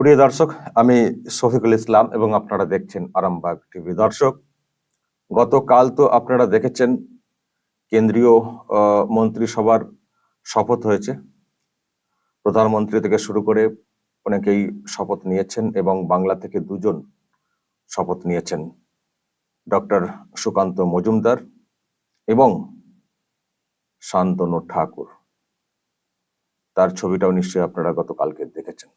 প্রিয় দর্শক, আমি শফিকুল ইসলাম এবং আপনারা দেখছেন আরামবাগ টিভি। দর্শক, গতকাল তো আপনারা দেখেছেন, কেন্দ্রীয় মন্ত্রিসভার শপথ হয়েছে। প্রধানমন্ত্রী থেকে শুরু করে অনেকেই শপথ নিয়েছেন এবং বাংলা থেকে দুজন শপথ নিয়েছেন। ডক্টর সুকান্ত মজুমদার এবং শান্তনু ঠাকুর। তার ছবিটাও নিশ্চয়ই আপনারা গতকালকে দেখেছেন।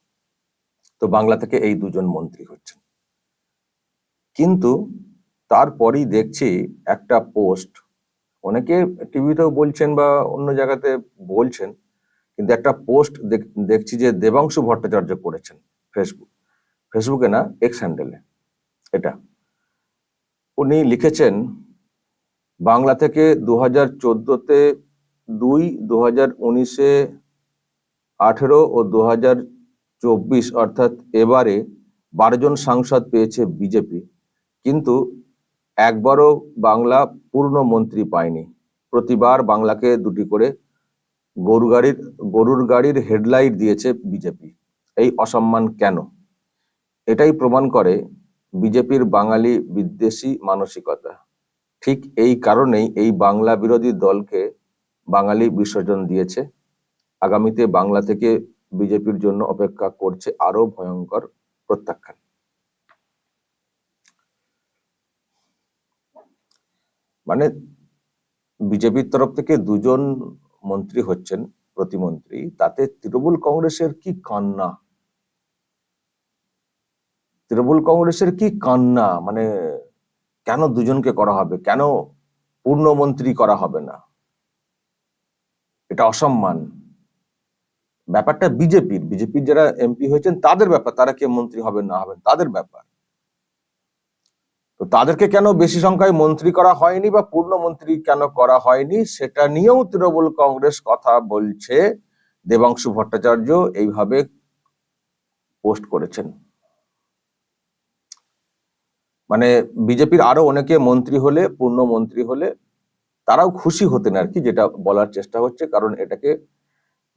তো বাংলা থেকে এই দুজন মন্ত্রী হচ্ছেন। কিন্তু তারপরেই দেখছি একটা পোস্ট, অনেকে টিভিতেও বলছেন বা অন্য জায়গাতে বলছেন, কিন্তু একটা পোস্ট দেখছি যে দেবাংশু ভট্টাচার্য করেছেন ফেসবুক। ফেসবুকে না এক্স হ্যান্ডেলে এটা। উনি লিখেছেন, বাংলা থেকে দু হাজার চোদ্দতে দুই দু হাজার উনিশে আঠেরো ও দু হাজার চব্বিশ, অর্থাৎ এবারে বারো জন সাংসদ পেয়েছে বিজেপি। কিন্তু একবারও বাংলা পূর্ণ মন্ত্রী পায়নি। প্রতিবার বাংলাকে দুটি করে গরু গাড়ির, গরুর গাড়ির হেডলাইট দিয়েছে বিজেপি। এই অসম্মান কেন? এটাই প্রমাণ করে বিজেপির বাঙালি বিদ্বেষী মানসিকতা। ঠিক এই কারণেই এই বাংলা বিরোধী দলকে বাঙালি বিসর্জন দিয়েছে। আগামীতে বাংলা থেকে বিজেপির জন্য অপেক্ষা করছে আরও ভয়ঙ্কর প্রত্যাখ্যান। মানে বিজেপির তরফ থেকে দুজন মন্ত্রী হচ্ছেন প্রতিমন্ত্রী, তাতে তৃণমূল কংগ্রেসের কি কান্না? তৃণমূল কংগ্রেসের কি কান্না? মানে কেন দুজনকে করা হবে? কেন পূর্ণমন্ত্রী করা হবে না? এটা অসম্মান। ব্যাপারটা বিজেপির। বিজেপির যারা এমপি হয়েছেন, তাদের ব্যাপার, তারা কে মন্ত্রী হবেন, না হবেন, তাদের ব্যাপার। তো তাদেরকে কেন বেশি সংখ্যায় মন্ত্রী করা হয়নি বা পূর্ণ মন্ত্রী কেন করা হয়নি, সেটা নিয়েও তৃণমূল কংগ্রেস কথা বলছে দেবাংশু ভট্টাচার্য, এইভাবে পোস্ট করেছেন। মানে বিজেপির আরও অনেকে মন্ত্রী হলে, পূর্ণ মন্ত্রী হলে, তারাও খুশি হতেন আর কি, যেটা বলার চেষ্টা হচ্ছে, কারণ এটাকে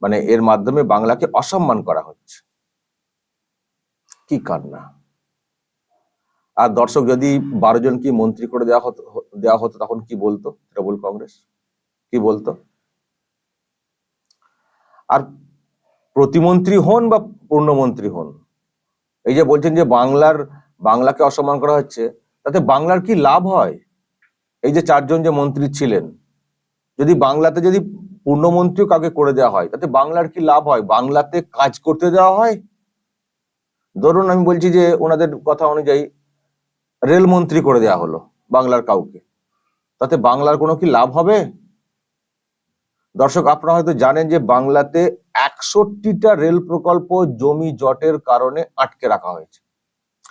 মানে এর মাধ্যমে বাংলাকে অসম্মান করা হচ্ছে। কি কান্না। আর দর্শক, যদি বারো জন কি মন্ত্রী করে দেওয়া হতো দেওয়া হতো, তখন কি বলতো তৃণমূল কংগ্রেস? কি বলতো? আর প্রতিমন্ত্রী হন বা পূর্ণমন্ত্রী হন, এই যে বলছেন যে বাংলার, বাংলাকে অসম্মান করা হচ্ছে, তাতে বাংলার কি লাভ হয়? এই যে চারজন যে মন্ত্রী ছিলেন, যদি বাংলাতে যদি পূর্ণমন্ত্রীও কাউকে করে দেওয়া হয়, তাতে বাংলার কি লাভ হয়? বাংলাতে কাজ করতে দেওয়া হয়? ধরুন আমি বলছি যে ওনাদের কথা অনুযায়ী রেলমন্ত্রী করে দেওয়া হলো বাংলার কাউকে, তাতে বাংলার কোনো কি লাভ হবে? দর্শক, আপনারা হয়তো জানেন যে বাংলাতে একষট্টিটা রেল প্রকল্প জমি জটের কারণে আটকে রাখা হয়েছে।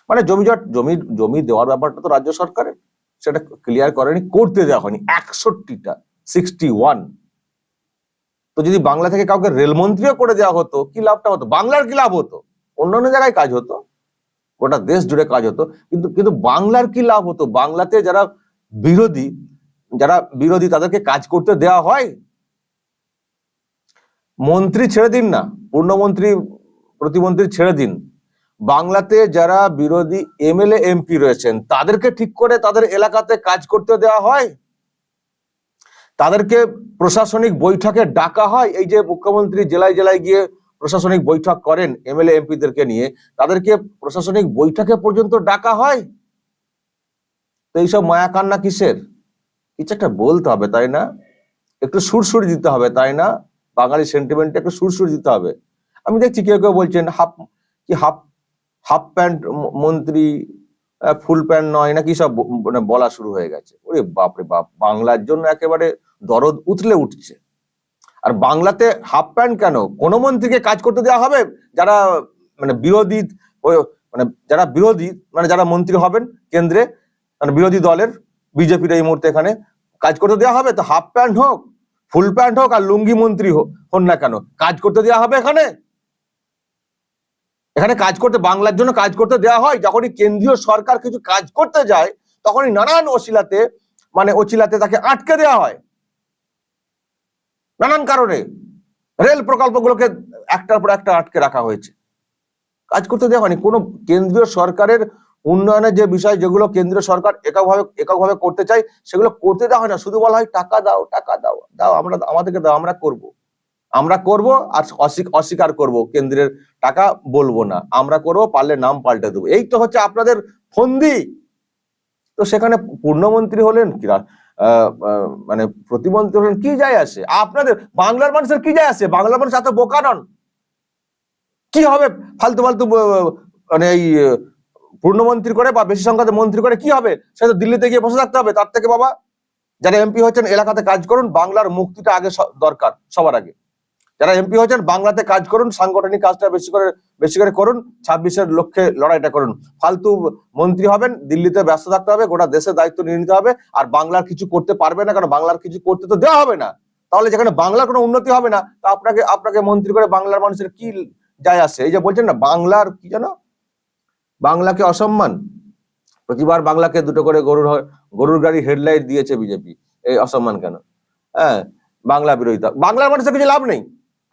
মানে জমি জট, জমি জমি দেওয়ার ব্যাপারটা তো রাজ্য সরকারের, সেটা ক্লিয়ার করেনি, করতে দেওয়া হয়নি। একষট্টিটা সিক্সটি ওয়ান তো যদি বাংলা থেকে কাউকে রেলমন্ত্রীও করে দেওয়া হতো, কি লাভটা হতো? বাংলার কি লাভ হতো? অন্যান্য জায়গায় কাজ হতো, গোটা দেশ জুড়ে কাজ হতো, কিন্তু কিন্তু বাংলার কি লাভ হতো? বাংলাতে যারা বিরোধী যারা বিরোধী তাদেরকে কাজ করতে দেওয়া হয়? মন্ত্রী ছেড়ে দিন না, পূর্ণমন্ত্রী, প্রতিমন্ত্রী ছেড়ে দিন। বাংলাতে যারা বিরোধী এমএলএ, এমপি রয়েছেন, তাদেরকে ঠিক করে তাদের এলাকাতে কাজ করতে দেওয়া হয়? তাদেরকে প্রশাসনিক বৈঠকে ডাকা হয়। এই যে মুখ্যমন্ত্রী জেলায় জেলায় গিয়ে প্রশাসনিক বৈঠক করেন এমএলএ এমপিদেরকে নিয়ে, তাদেরকে প্রশাসনিক বৈঠকে পর্যন্ত ডাকা হয়? তো এইসব মায়া কান্না কিসের? কিছু একটা বলতে হবে, তাই না? একটু সুরসুরি দিতে হবে, তাই না? বাঙালি সেন্টিমেন্টে একটু সুরসুরি দিতে হবে। আমি দেখছি কেউ কেউ বলছেন, হাফ কি হাফ হাফ প্যান্ট মন্ত্রী ফুল প্যান্ট নয়, নাকি সব মানে বলা শুরু হয়ে গেছে। ওরে বাপরে বাপ, বাংলার জন্য একেবারে দরদ উতলে উঠছে। আর বাংলাতে হাফ প্যান্ট কেন? কোন মন্ত্রীকে কাজ করতে দেওয়া হবে? যারা মানে বিরোধী মানে যারা বিরোধী মানে যারা মন্ত্রী হবেন কেন্দ্রে মানে বিরোধী দলের, বিজেপির এই মুহূর্তে এখানে কাজ করতে দেওয়া হবে? তো হাফ প্যান্ট হোক, ফুল প্যান্ট হোক, আর লুঙ্গি মন্ত্রী হোক হন না কেন? কাজ করতে দেওয়া হবে এখানে? এখানে কাজ করতে, বাংলার জন্য কাজ করতে দেওয়া হয়। যখনই কেন্দ্রীয় সরকার কিছু কাজ করতে যায়, তখনই নানান অশিলাতে মানে ওচিলাতে তাকে আটকে দেওয়া হয়। নানান কারণে রেল প্রকল্পগুলোকে একটার পর একটা আটকে রাখা হয়েছে। কাজ করতে দেওয়া হয়নি। কোনো কেন্দ্রীয় সরকারের উন্নয়নের যে বিষয়, যেগুলো কেন্দ্রীয় সরকার এককভাবে এককভাবে করতে চায়, সেগুলো করতে দেওয়া হয় না। শুধু বলা হয়, টাকা দাও টাকা দাও দাও, আমরা, আমাদেরকে দাও, আমরা করব। আমরা করব আর অস্বী- অস্বীকার করব, কেন্দ্রের টাকা বলব না। আমরা করব, পারলে নাম পাল্টে দেবো। এই তো হচ্ছে আপনাদের ফন্দি। তো সেখানে পূর্ণমন্ত্রী হলেন মানে প্রতিবন্ধী হলেন, কি যায় আসে? আপনাদের, বাংলার মানুষের কি যায় আসে? বাংলার মানুষ এত বোকা নন। কি হবে ফালতু ফালতু মানে এই পূর্ণমন্ত্রী করে বা বেশি সংখ্যাতে মন্ত্রী করে, কি হবে? সেটা দিল্লিতে গিয়ে বসে থাকতে হবে, তার থেকে বাবা। যারা এমপি হচ্ছেন, এলাকাতে কাজ করুন, বাংলার মুক্তিটা আগে দরকার, সবার আগে। যারা এমপি হয়েছেন, বাংলাতে কাজ করুন, সাংগঠনিক কাজটা বেশি করে বেশি করে করুন, ছাব্বিশের লক্ষ্যে লড়াইটা করুন। ফালতু মন্ত্রী হবেন, দিল্লিতে ব্যস্ত থাকতে হবে, গোটা দেশের দায়িত্ব নিয়ে নিতে হবে, আর বাংলার কিছু করতে পারবে না, কারণ বাংলার কিছু করতে তো দেওয়া হবে না। তাহলে যেখানে বাংলার কোনো উন্নতি হবে না, তা আপনাকে আপনাকে মন্ত্রী করে বাংলার মানুষের কি যায় আসে? এই যে বলছেন না, বাংলার কি যেন? বাংলাকে অসম্মান। প্রতিবার বাংলাকে দুটো করে গরুর গরুর গাড়ি হেডলাইট দিয়েছে বিজেপি। এই অসম্মান কেন? হ্যাঁ বাংলা বিরোধিতা। বাংলার মানুষের কিছু লাভ নেই।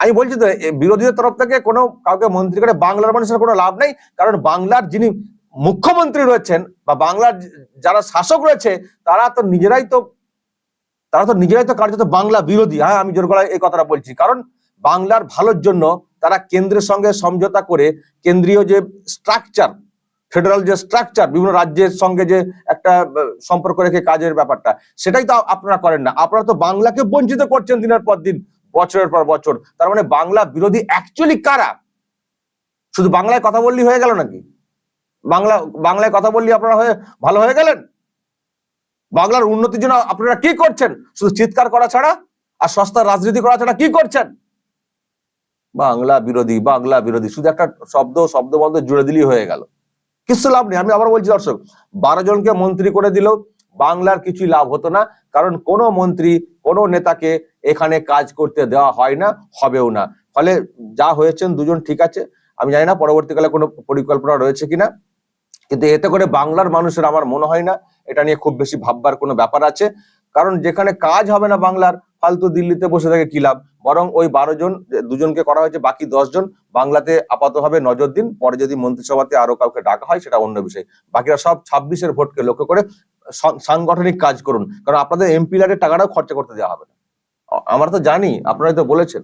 আমি বলছি তো বিরোধীদের তরফ থেকে কোনো কাউকে মন্ত্রী করে বাংলার মানুষের কোনো লাভ নেই, কারণ বাংলার যিনি মুখ্যমন্ত্রী রয়েছেন বা বাংলার যারা শাসক রয়েছে, তারা তো নিজেরাই তো, তারা তো নিজেরাই তো কার্যত বাংলা বিরোধী। হ্যাঁ আমি জোর গলায় এই কথাটা বলছি। কারণ বাংলার ভালোর জন্য তারা কেন্দ্রের সঙ্গে সমঝোতা করে কেন্দ্রীয় যে স্ট্রাকচার ফেডারেল যে স্ট্রাকচার বিভিন্ন রাজ্যের সঙ্গে যে একটা সম্পর্ক রেখে কাজের ব্যাপারটা, সেটাই তো আপনারা করেন না। আপনারা তো বাংলাকে বঞ্চিত করছেন দিনের পর দিন। বছরের পর বছর। তার মানে বাংলা বিরোধী অ্যাকচুয়ালি কারা? শুধু বাংলায় কথা বললি হয়ে গেল নাকি? বাংলা, বাংলায় কথা বললি আপনারা হয়ে, ভালো হয়ে গেলেন? বাংলার উন্নতির জন্য আপনারা কি করছেন? শুধু চিৎকার করা ছাড়া? আর সস্তা রাজনীতি করা ছাড়া কি করছেন? বাংলা বিরোধী বাংলা বিরোধী, শুধু একটা শব্দ শব্দ বন্ধ জুড়ে দিলেই হয়ে গেল। কিছু লাভ নেই, আমি আবার বলছি দর্শক, বারো জনকে মন্ত্রী করে দিলেও বাংলার কিছুই লাভ হতো না, কারণ কোনো মন্ত্রী কোনো নেতাকে এখানে কাজ করতে দেওয়া হয় না, হবেও না। ফলে যা হয়েছেন দুজন ঠিক আছে, আমি জানি না পরবর্তীকালে কোনো পরিকল্পনা রয়েছে কিনা, কিন্তু এতে করে বাংলার মানুষের আমার মনে হয় না, এটা নিয়ে খুব বেশি ভাববার কোনো ব্যাপার আছে। কারণ যেখানে কাজ হবে না বাংলার, ফালতু দিল্লিতে বসে থেকে কি লাভ? বরং ওই বারো জন, দুজনকে করা হয়েছে, বাকি জন বাংলাতে আপাতভাবে নজর দিন পরে যদি মন্ত্রিসভাতে আরও কাউকে ডাকা হয়, সেটা অন্য বিষয়। বাকিরা সব ছাব্বিশের ভোটকে লক্ষ্য করে সাংগঠনিক কাজ করুন। কারণ আপনাদের এমপিলারের টাকাটাও খরচা করতে দেওয়া হবে না। আমরা তো জানি, আপনারা তো বলেছেন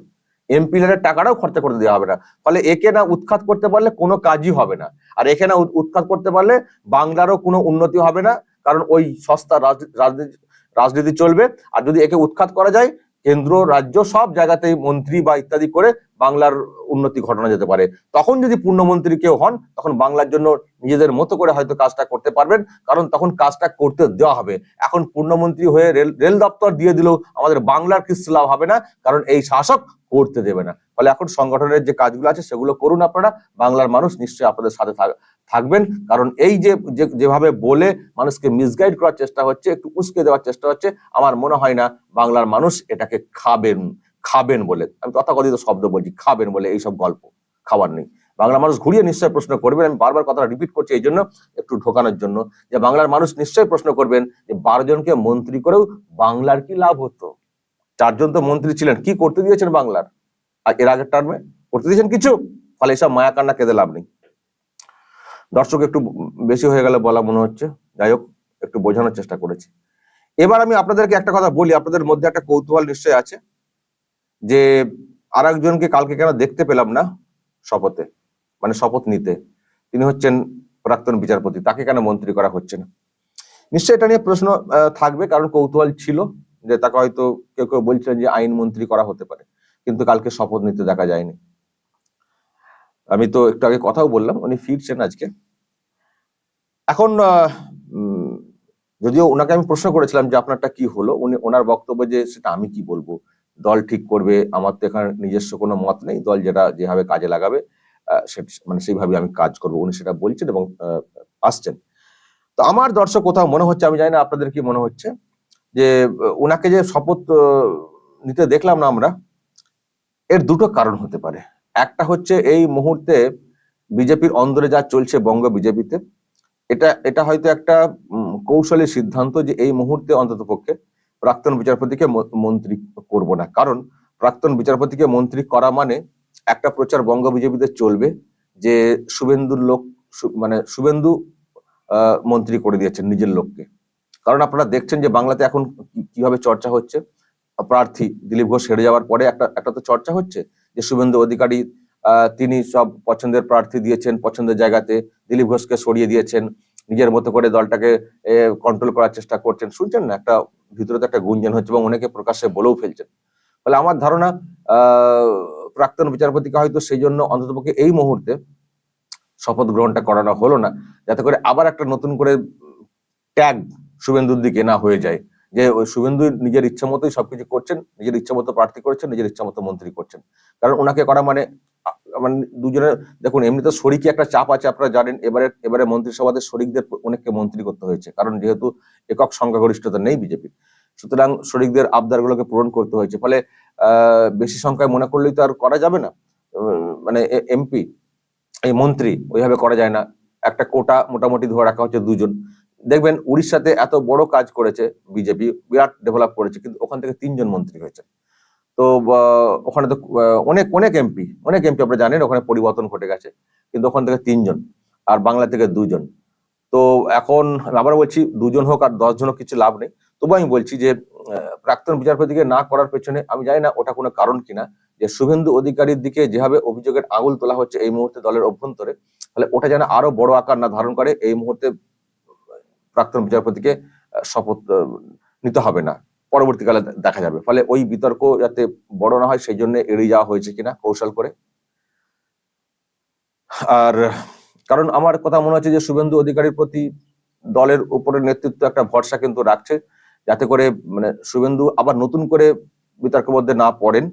এমপিলারের টাকাটাও খরচা করতে দেওয়া হবে না। ফলে একে না উৎখাত করতে পারলে কোনো কাজই হবে না। আর একে না উৎখাত করতে পারলে বাংলারও কোনো উন্নতি হবে না। কারণ ওই সস্তা রাজ- রাজনীতি রাজনীতি চলবে। আর যদি একে উৎখাত করা যায় কেন্দ্র, রাজ্য, সব জায়গাতেই মন্ত্রী বা ইত্যাদি করে বাংলার উন্নতি ঘটানো যেতে পারে। তখন যদি পূর্ণমন্ত্রী কেউ হন, তখন বাংলার জন্য নিজেদের মতো করে হয়তো কাজটা করতে পারবেন, কারণ তখন কাজটা করতে দেওয়া হবে। এখন পূর্ণমন্ত্রী হয়ে রেল রেল দপ্তর দিয়ে দিলেও আমাদের বাংলার কিছু লাভ হবে না, কারণ এই শাসক করতে দেবে না। ফলে এখন সংগঠনের যে কাজগুলো আছে, সেগুলো করুন আপনারা, বাংলার মানুষ নিশ্চয়ই আপনাদের সাথে থাক- থাকবেন। কারণ এই যে যেভাবে বলে মানুষকে মিসগাইড করার চেষ্টা হচ্ছে, একটু উস্কে দেওয়ার চেষ্টা হচ্ছে, আমার মনে হয় না বাংলার মানুষ এটাকে খাবেন খাবেন বলে। আমি তথাকথিত শব্দ বলছি, খাবেন বলে এইসব গল্প, খাবার নেই। বাংলা মানুষ ঘুরিয়ে নিশ্চয় প্রশ্ন করবেন। আমি বারবার কথাটা রিপিট করছি এই জন্য একটু ঢোকানোর জন্য যে, বাংলার মানুষ নিশ্চয়ই প্রশ্ন করবেন যে, বারো জনকে মন্ত্রী করেও বাংলার কি লাভ হতো? চারজন তো মন্ত্রী ছিলেন, কি করতে দিয়েছেন বাংলার? আর এর আগের টার্মে করতে দিয়েছেন কিছু? ফলে এসব মায়া কান্না কেঁদে লাভ নেই। দর্শক একটু বেশি হয়ে গেলে বলা মনে হচ্ছে। যাই হোক, একটু বোঝানোর চেষ্টা করেছি। এবার আমি আপনাদেরকে একটা কথা বলি, আপনাদের মধ্যে একটা কৌতূহল নিশ্চয় আছে যে আর একজনকে কালকে কেন দেখতে পেলাম না শপথে মানে শপথ নিতে? তিনি হচ্ছেন প্রাক্তন বিচারপতি, তাকে কেন মন্ত্রী করা হচ্ছে না? নিশ্চয়ই এটা নিয়ে প্রশ্ন থাকবে, কারণ কৌতূহল ছিল যে তাকে হয়তো কেউ কেউ বলছিলেন যে আইন মন্ত্রী করা হতে পারে, কিন্তু কালকে শপথ নিতে দেখা যায়নি। আমি তো একটু আগে কথাও বললাম, উনি ফিরছেন আজকে। এখন যদিও ওনাকে আমি প্রশ্ন করেছিলাম যে আপনারটা কি হলো, উনি, ওনার বক্তব্য যে সেটা আমি কি বলব? দল ঠিক করবে, আমার তো এখানে নিজস্ব কোনো মত নেই, দল যেটা, যেভাবে কাজে লাগাবে মানে সেইভাবে আমি কাজ করব, উনি সেটা বলছেন এবং আসছেন। তো আমার দর্শক কোথাও মনে হচ্ছে, আমি জানি না আপনাদের কি মনে হচ্ছে, যে ওনাকে যে শপথ নিতে দেখলাম না আমরা, এর দুটো কারণ হতে পারে। একটা হচ্ছে এই মুহূর্তে বিজেপির অন্দরে যা চলছে বঙ্গ বিজেপিতে, এটা এটা হয়তো একটা কৌশলী সিদ্ধান্ত যে এই মুহূর্তে অন্তত পক্ষে প্রাক্তন বিচারপতিকে মন্ত্রী করব না। কারণ প্রাক্তন বিচারপতিকে মন্ত্রী করা মানে একটা প্রচার বঙ্গ বিজেপিতে চলবে যে শুভেন্দুর লোক মানে শুভেন্দু মন্ত্রী করে দিয়েছেন নিজের লোককে। কারণ আপনারা দেখছেন যে বাংলাতে এখন কীভাবে চর্চা হচ্ছে। প্রার্থী দিলীপ ঘোষ হেরে যাওয়ার পরে একটা একটা তো চর্চা হচ্ছে। যে শুভেন্দু অধিকারী তিনি সব পছন্দের প্রার্থী দিয়েছেন, পছন্দের জায়গাতে দিলীপ ঘোষকে সরিয়ে দিয়েছেন, নিজের মতো করে দলটাকে কন্ট্রোল করার চেষ্টা করছেন। শুনছেন না? একটা, ভিতরে তো একটা গুঞ্জন হচ্ছে এবং অনেকে প্রকাশ্যে বলেও ফেলছেন। ফলে আমার ধারণা প্রাক্তন বিচারপতিকে হয়তো সেই জন্য অন্ততপক্ষে এই মুহূর্তে শপথ গ্রহণটা করানো হলো না, যাতে করে আবার একটা নতুন করে ট্যাগ শুভেন্দুর দিকে না হয়ে যায়। যে ওই শুভেন্দু নিজের ইচ্ছা মতোই সবকিছু করছেন, নিজের ইচ্ছা মতো প্রার্থী করছেন, নিজের ইচ্ছা মতো মন্ত্রী করছেন। কারণ ওনাকে করা মানে মানে দুজনের, দেখুন এমনিতে শরিকি একটা চাপ আছে, আপনারা জানেন, এবারে এবারে মন্ত্রিসভাতে শরিকদের অনেককে মন্ত্রী করতে হয়েছে। কারণ যেহেতু একক সংখ্যাগরিষ্ঠতা নেই বিজেপির সুতরাং শরিকদের আবদারগুলোকে পূরণ করতে হয়েছে। ফলে বেশি সংখ্যায় মনে করলেই তো আর করা যাবে না। মানে এমপি, এই মন্ত্রী, ওইভাবে করা যায় না। একটা কোটা মোটামুটি ধরে রাখা হচ্ছে দুজন। দেখবেন উড়িষ্যাতে এত বড় কাজ করেছে বিজেপি, বিরাট ডেভেলপ করেছে, কিন্তু ওখান থেকে তিনজন মন্ত্রী হয়েছে। তো ওখানে তো অনেক অনেক এমপি অনেক এমপি আপনারা জানেন, ওখানে পরিবর্তন ঘটে গেছে, কিন্তু ওখান থেকে তিনজন, আর বাংলা থেকে দুজন। তো, এখন আবার বলছি, দুজন হোক আর দশ জন হোক কিছু লাভ নেই। তবু আমি বলছি যে প্রাক্তন বিচারপতিকে না করার পেছনে আমি জানি না ওটা কোনো কারণ কিনা, যে শুভেন্দু অধিকারীর দিকে যেভাবে অভিযোগের আঙুল তোলা হচ্ছে এই মুহূর্তে দলের অভ্যন্তরে, তাহলে ওটা যেন আরও বড় আকার না ধারণ করে, এই মুহূর্তে প্রাক্তন বিচারপতিকে শপথ নিতে হবে না। পরবর্তীকালে দেখা যাবে। ফলে ওই বিতর্ক যাতে বড় না হয় সেই জন্য এড়িয়ে যাওয়া হয়েছে কিনা, কৌশল করে। আর কারণ আমার কথা মনে হচ্ছে যে, শুভেন্দু অধিকারীর প্রতি দলের উপরে নেতৃত্ব একটা ভরসা কিন্তু রাখছে, যাতে করে মানে শুভেন্দু আবার নতুন করে বিতর্কের মধ্যে না পড়েন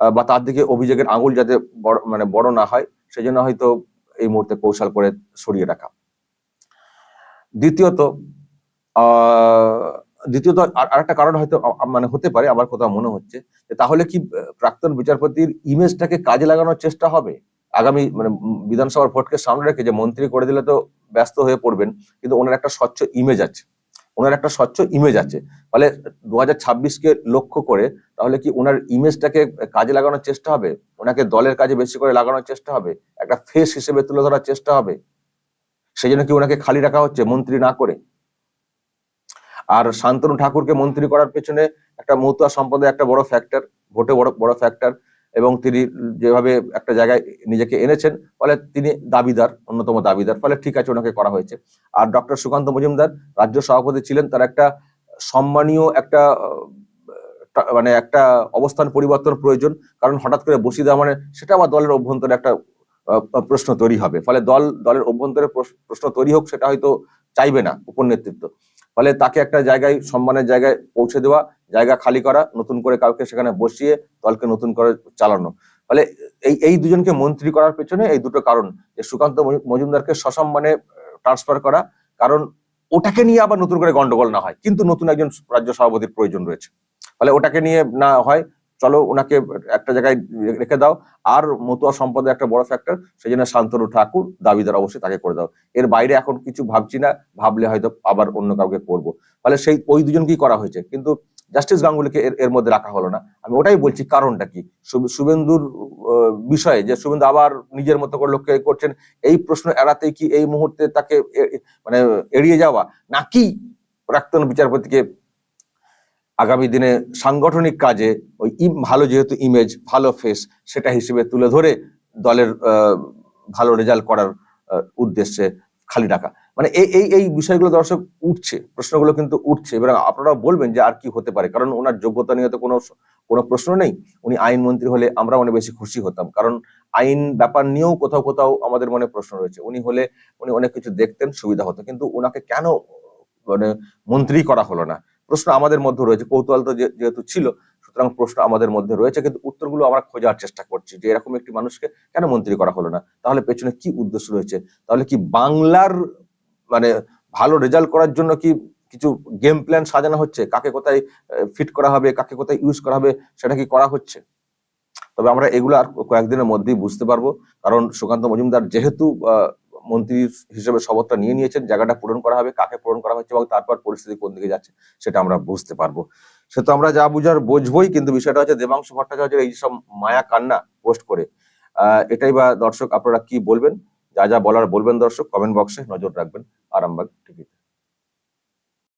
বা তার দিকে অভিযোগের আঙুল যাতে বড় মানে বড় না হয় সেজন্য হয়তো এই মুহূর্তে কৌশল করে সরিয়ে রাখা। দ্বিতীয়ত দ্বিতীয়ত আর, আরেকটা কারণ হয়তো মানে হতে পারে, আমার কথা মনে হচ্ছে, যে তাহলে কি প্রাক্তন বিচারপতির ইমেজটাকে কাজে লাগানোর চেষ্টা হবে? আগামী মানে বিধানসভার ভোটকে সামনে রেখে যে মন্ত্রী করে দিলে তো ব্যস্ত হয়ে পড়বেন, কিন্তু ওনার একটা স্বচ্ছ ইমেজ আছে। ওনার একটা স্বচ্ছ ইমেজ আছে। ফলে দু হাজার ছাব্বিশকে লক্ষ্য করে তাহলে কি ওনার ইমেজটাকে কাজে লাগানোর চেষ্টা হবে? ওনাকে দলের কাজে বেশি করে লাগানোর চেষ্টা হবে? একটা ফেস হিসেবে তুলে ধরার চেষ্টা হবে? সেই জন্য কি ওনাকে খালি রাখা হচ্ছে, মন্ত্রী না করে? আর শান্তনু ঠাকুরকে মন্ত্রী করার পেছনে একটা মতুয়া সম্পদের একটা বড় ফ্যাক্টর ভোটে বড় বড় ফ্যাক্টর এবং তিনি যেভাবে একটা জায়গায় নিজেকে এনেছেন, ফলে তিনি দাবিদার, অন্যতম দাবিদার, ফলে ঠিক আছে ওনাকে করা হয়েছে। আর ডক্টর সুকান্ত মজুমদার রাজ্য সভাপতি ছিলেন, তার একটা সম্মানীয় একটা মানে একটা অবস্থান পরিবর্তন প্রয়োজন, কারণ হঠাৎ করে বসিয়ে দেওয়া মানে সেটা আবার দলের অভ্যন্তরে একটা প্রশ্ন তৈরি হবে। ফলে দল, দলের অভ্যন্তরে প্রশ্ন তৈরি হোক, সেটা হয়তো চাইবে না উপর নেতৃত্ব ফলে তাকে একটা জায়গায়, সম্মানের জায়গায় পৌঁছে দেওয়া, জায়গা খালি করা, নতুন করে কাউকে সেখানে বসিয়ে দলকে নতুন করে চালানো। ফলে এই এই দুজনকে মন্ত্রী করার পেছনে এই দুটো কারণ, যে সুকান্ত মজুমদারকে সসম্মানে ট্রান্সফার করা, কারণ ওটাকে নিয়ে আবার নতুন করে গন্ডগোল না হয়, কিন্তু নতুন একজন রাজ্য সভাপতির প্রয়োজন রয়েছে। ফলে ওটাকে নিয়ে না হয় চলো ওনাকে একটা জায়গায় রেখে দাও। আর মতুয়া সম্পদের একটা বড় ফ্যাক্টর সেই জন্য শান্তনু ঠাকুর দাবিদার অবশ্যই তাকে করে দাও। এর বাইরে এখন কিছু ভাবছি না, ভাবলে হয়তো আবার অন্য কাউকে করব। ফলে সেই, ওই দুজনকেই করা হয়েছে। কিন্তু জাস্টিস গাঙ্গুলিকে এর মধ্যে রাখা হলো না। আমি ওটাই বলছি, কারণটা কি? শুভেন্দুর বিষয়ে যে শুভেন্দু আবার নিজের মতো করে লোককে করছেন, এই প্রশ্ন এড়াতে কি এই মুহূর্তে তাকে মানে এড়িয়ে যাওয়া? নাকি প্রাক্তন বিচারপতিকে আগামী দিনে সাংগঠনিক কাজে ওই ভালো যেহেতু ইমেজ ভালো ফেস সেটা হিসেবে তুলে ধরে দলের ভালো রেজাল্ট করার উদ্দেশ্যে খালি রাখা মানে এই এই এই বিষয়গুলো দর্শক উঠছে, প্রশ্নগুলো কিন্তু উঠছে। এবার আপনারা বলবেন যে আর কি হতে পারে, কারণ ওনার যোগ্যতা নিয়ে তো কোনো কোনো প্রশ্ন নেই। উনি আইনমন্ত্রী হলে আমরা অনেক বেশি খুশি হতাম, কারণ আইন ব্যাপার নিয়েও কোথাও কোথাও আমাদের মনে প্রশ্ন রয়েছে। উনি হলে উনি অনেক কিছু দেখতেন, সুবিধা হতো, কিন্তু ওনাকে কেন মানে মন্ত্রী করা হলো না? প্রশ্ন আমাদের মধ্যে রয়েছে। কৌতূহল তো যেহেতু ছিল, সুতরাং প্রশ্ন আমাদের মধ্যে রয়েছে, কিন্তু উত্তরগুলো আমরা খোঁজার চেষ্টা করছি যে এরকম একটি মানুষকে কেন মন্ত্রী করা হলো না? তাহলে পেছনে কি উদ্দেশ্য রয়েছে? তাহলে কি বাংলার মানে ভালো রেজাল্ট করার জন্য কি কিছু গেম প্ল্যান সাজানো হচ্ছে? কাকে কোথায় ফিট করা হবে, কাকে কোথায় ইউজ করা হবে, সেটা কি করা হচ্ছে? তবে আমরা এগুলো আর কয়েকদিনের মধ্যেই বুঝতে পারব। কারণ সুকান্ত মজুমদার যেহেতু মন্ত্রী হিসেবে শপথটা নিয়ে নিয়েছেন জায়গাটা পূরণ করা হবে কাকে পূরণ করা হচ্ছে এবং তারপর পরিস্থিতি কোন দিকে যাচ্ছে সেটা আমরা বুঝতে পারব। সে তো আমরা যা বুঝার বুঝবোই কিন্তু বিষয়টা হচ্ছে দেবাংশু ভট্টাচার্যের এই সব মায়া কান্না পোস্ট করে আহ, এটাই বা দর্শক আপনারা কি বলবেন? যা যা বলার বলবেন দর্শক কমেন্ট বক্সে নজর রাখবেন। আরামবাগ টিভিতে।